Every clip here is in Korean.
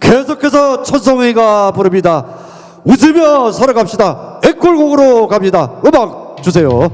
계속해서 천성회가 부릅니다. 웃으며 살아갑시다. 애골곡으로 갑니다. 음악 주세요.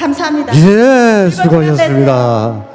감사합니다. 예, 수고하셨습니다.